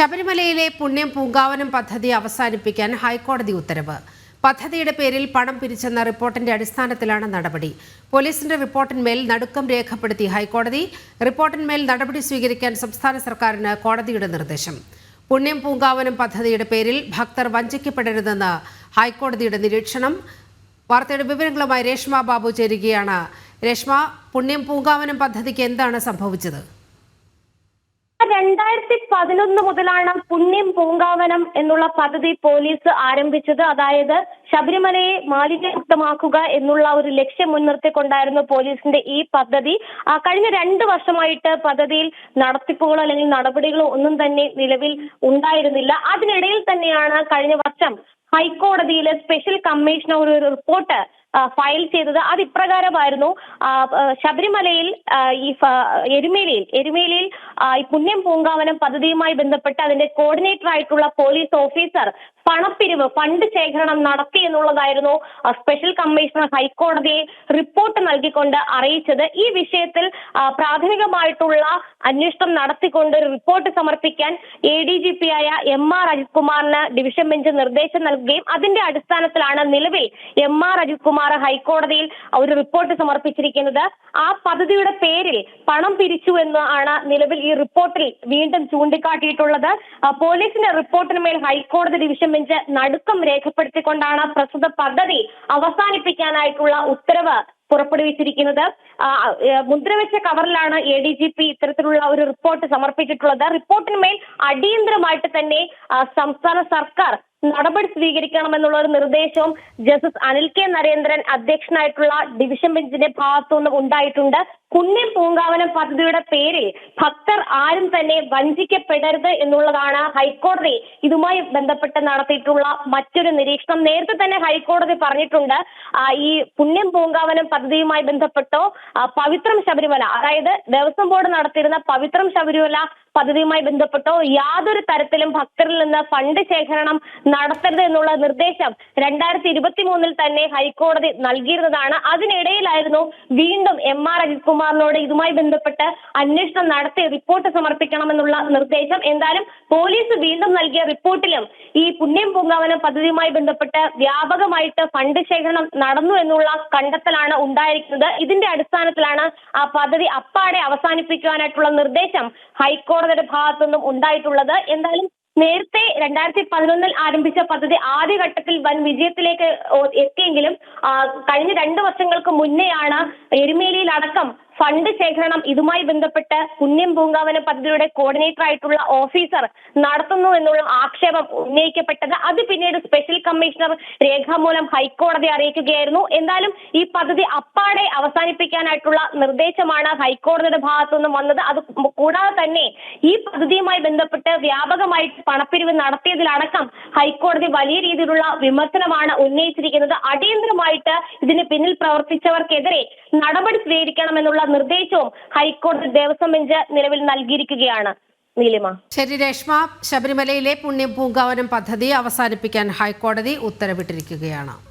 ശബരിമലയിലെ പുണ്യം പൂങ്കാവനം പദ്ധതി അവസാനിപ്പിക്കാൻ ഹൈക്കോടതി ഉത്തരവ്. പദ്ധതിയുടെ പേരിൽ പണം പിരിച്ചെന്ന റിപ്പോർട്ടിന്റെ അടിസ്ഥാനത്തിലാണ് നടപടി. പോലീസിന്റെ റിപ്പോർട്ടിന്മേൽ നടുക്കം രേഖപ്പെടുത്തി ഹൈക്കോടതി. റിപ്പോർട്ടിന്മേൽ നടപടി സ്വീകരിക്കാൻ സംസ്ഥാന സർക്കാരിന് കോടതിയുടെ നിർദ്ദേശം. പുണ്യം പൂങ്കാവനം പദ്ധതിയുടെ പേരിൽ ഭക്തർ വഞ്ചിക്കപ്പെടരുതെന്ന് ഹൈക്കോടതിയുടെ നിരീക്ഷണം. വാർത്തയുടെ വിവരങ്ങളുമായി രേഷ്മ ബാബു ചേരുകയാണ്. രേഷ്മ പുണ്യം പൂങ്കാവനം പദ്ധതിക്ക് എന്താണ് സംഭവിച്ചത്? രണ്ടായിരത്തി പതിനൊന്ന് മുതലാണ് പുണ്യം പൂങ്കാവനം എന്നുള്ള പദ്ധതി പോലീസ് ആരംഭിച്ചത്. അതായത് ശബരിമലയെ മാലിന്യമുക്തമാക്കുക എന്നുള്ള ഒരു ലക്ഷ്യം മുൻനിർത്തിക്കൊണ്ടായിരുന്നു പോലീസിന്റെ ഈ പദ്ധതി. കഴിഞ്ഞ രണ്ട് വർഷമായിട്ട് പദ്ധതിയിൽ നടത്തിപ്പുകളോ അല്ലെങ്കിൽ നടപടികളോ ഒന്നും തന്നെ നിലവിൽ ഉണ്ടായിരുന്നില്ല. അതിനിടയിൽ തന്നെയാണ് കഴിഞ്ഞ വർഷം ഹൈക്കോടതിയിലെ സ്പെഷ്യൽ കമ്മീഷണർ ഒരു റിപ്പോർട്ട് ഫയൽ ചെയ്തത്. അത് ഇപ്രകാരമായിരുന്നു ശബരിമലയിൽ ഈ എരുമേലിയിൽ എരുമേലിയിൽ ഈ പുണ്യം പൂങ്കാവനം പദ്ധതിയുമായി ബന്ധപ്പെട്ട് അതിന്റെ കോർഡിനേറ്റർ ആയിട്ടുള്ള പോലീസ് ഓഫീസർ പണപ്പിരിവ് ഫണ്ട് ശേഖരണം നടത്തി എന്നുള്ളതായിരുന്നു സ്പെഷ്യൽ കമ്മീഷണർ ഹൈക്കോടതിയെ റിപ്പോർട്ട് നൽകിക്കൊണ്ട് അറിയിച്ചത്. ഈ വിഷയത്തിൽ പ്രാഥമികമായിട്ടുള്ള അന്വേഷണം നടത്തിക്കൊണ്ട് ഒരു റിപ്പോർട്ട് സമർപ്പിക്കാൻ എ ഡി ജി പി ആയ എം ആർ അജിത് കുമാറിന് ഡിവിഷൻ ബെഞ്ച് നിർദ്ദേശം നൽകുകയും അതിന്റെ അടിസ്ഥാനത്തിലാണ് നിലവിൽ എം ആർ അജിത് കുമാർ ഹൈക്കോടതിയിൽ ഒരു റിപ്പോർട്ട് സമർപ്പിച്ചിരിക്കുന്നത്. ആ പദ്ധതിയുടെ പേരിൽ പണം പിരിച്ചു എന്ന് ആണ് നിലവിൽ ഈ റിപ്പോർട്ടിൽ വീണ്ടും ചൂണ്ടിക്കാട്ടിയിട്ടുള്ളത്. പോലീസിന്റെ റിപ്പോർട്ടിന് മേൽ ഹൈക്കോടതി ഡിവിഷൻ ബെഞ്ച് നടുക്കം രേഖപ്പെടുത്തിക്കൊണ്ടാണ് പ്രസ്തുത പദ്ധതി അവസാനിപ്പിക്കാനായിട്ടുള്ള ഉത്തരവ് പുറപ്പെടുവിച്ചിരിക്കുന്നത്. മുദ്രവെച്ച കവറിലാണ് എ ഡി ജി പി ഇത്തരത്തിലുള്ള ഒരു റിപ്പോർട്ട് സമർപ്പിച്ചിട്ടുള്ളത്. റിപ്പോർട്ടിന്മേൽ അടിയന്തരമായിട്ട് തന്നെ സംസ്ഥാന സർക്കാർ നടപടി സ്വീകരിക്കണമെന്നുള്ള ഒരു നിർദ്ദേശവും ജസ്റ്റിസ് അനിൽ കെ നരേന്ദ്രൻ അധ്യക്ഷനായിട്ടുള്ള ഡിവിഷൻ ബെഞ്ചിന്റെ ഭാഗത്തു നിന്ന് ഉണ്ടായിട്ടുണ്ട്. കുന്നിൻ പൂങ്കാവനം പദ്ധതിയുടെ പേരിൽ ഭക്തർ ആരും തന്നെ വഞ്ചിക്കപ്പെടരുത് എന്നുള്ളതാണ് ഹൈക്കോടതി ഇതുമായി ബന്ധപ്പെട്ട് നടത്തിയിട്ടുള്ള മറ്റൊരു നിരീക്ഷണം. നേരത്തെ തന്നെ ഹൈക്കോടതി പറഞ്ഞിട്ടുണ്ട് ഈ പുണ്യം പൂങ്കാവനം പദ്ധതിയുമായി ബന്ധപ്പെട്ടോ പവിത്രം ശബരിമല അതായത് ദേവസ്വം ബോർഡ് നടത്തിയിരുന്ന പവിത്രം ശബരിമല പദ്ധതിയുമായി ബന്ധപ്പെട്ടോ യാതൊരു തരത്തിലും ഭക്തരിൽ നിന്ന് ഫണ്ട് ശേഖരണം നടത്തരുത് എന്നുള്ള നിർദ്ദേശം രണ്ടായിരത്തി ഇരുപത്തി മൂന്നിൽ തന്നെ ഹൈക്കോടതി നൽകിയിരുന്നതാണ്. അതിനിടയിലായിരുന്നു വീണ്ടും എം ആർ അജിത് കുമാറിനോട് ഇതുമായി ബന്ധപ്പെട്ട് അന്വേഷണം നടത്തി റിപ്പോർട്ട് സമർപ്പിക്കണമെന്നുള്ള നിർദ്ദേശം. എന്തായാലും പോലീസ് വീണ്ടും നൽകിയ റിപ്പോർട്ടിലും ഈ പുണ്യം പൂങ്കാവനം പദ്ധതിയുമായി ബന്ധപ്പെട്ട് വ്യാപകമായിട്ട് ഫണ്ട് ശേഖരണം നടന്നു എന്നുള്ള കണ്ടെത്തലാണ് ഉണ്ടായിരിക്കുന്നത്. ഇതിന്റെ അടിസ്ഥാനത്തിലാണ് ആ പദ്ധതി അപ്പാടെ അവസാനിപ്പിക്കുവാനായിട്ടുള്ള നിർദ്ദേശം ഹൈക്കോടതിയുടെ ഭാഗത്തുനിന്നും ഉണ്ടായിട്ടുള്ളത്. എന്തായാലും നേരത്തെ രണ്ടായിരത്തി പതിനൊന്നിൽ ആരംഭിച്ച പദ്ധതി ആദ്യഘട്ടത്തിൽ വൻ വിജയത്തിലേക്ക് എത്തിയെങ്കിലും കഴിഞ്ഞ രണ്ട് വർഷങ്ങൾക്ക് മുന്നെയാണ് എരുമേലിയിൽ അടക്കം ഫണ്ട് ശേഖരണം ഇതുമായി ബന്ധപ്പെട്ട് പുണ്യം പൂങ്കാവന പദ്ധതിയുടെ കോർഡിനേറ്റർ ആയിട്ടുള്ള ഓഫീസർ നടത്തുന്നു എന്നുള്ള ആക്ഷേപം ഉന്നയിക്കപ്പെട്ടത്. അത് പിന്നീട് സ്പെഷ്യൽ കമ്മീഷണർ രേഖാമൂലം ഹൈക്കോടതി അറിയിക്കുകയായിരുന്നു. എന്തായാലും ഈ പദ്ധതി അപ്പാടെ അവസാനിപ്പിക്കാനായിട്ടുള്ള നിർദ്ദേശമാണ് ഹൈക്കോടതിയുടെ ഭാഗത്തു നിന്നും വന്നത്. അത് കൂടാതെ തന്നെ ഈ പദ്ധതിയുമായി ബന്ധപ്പെട്ട് വ്യാപകമായി പണപ്പിരിവ് നടത്തിയതിലടക്കം ഹൈക്കോടതി വലിയ രീതിയിലുള്ള വിമർശനമാണ് ഉന്നയിച്ചിരിക്കുന്നത്. അടിയന്തരമായിട്ട് ഇതിന് പിന്നിൽ പ്രവർത്തിച്ചവർക്കെതിരെ നടപടി സ്വീകരിക്കണമെന്നുള്ള നിർദ്ദേശവും ഹൈക്കോടതി ദേവസ്വം ബെഞ്ച് നിലവിൽ നൽകിയിരിക്കുകയാണ്. നീലിമ. ശരി രേഷ്മ. ശബരിമലയിലെ പുണ്യം പൂങ്കാവനം പദ്ധതി അവസാനിപ്പിക്കാൻ ഹൈക്കോടതി ഉത്തരവിട്ടിരിക്കുകയാണ്.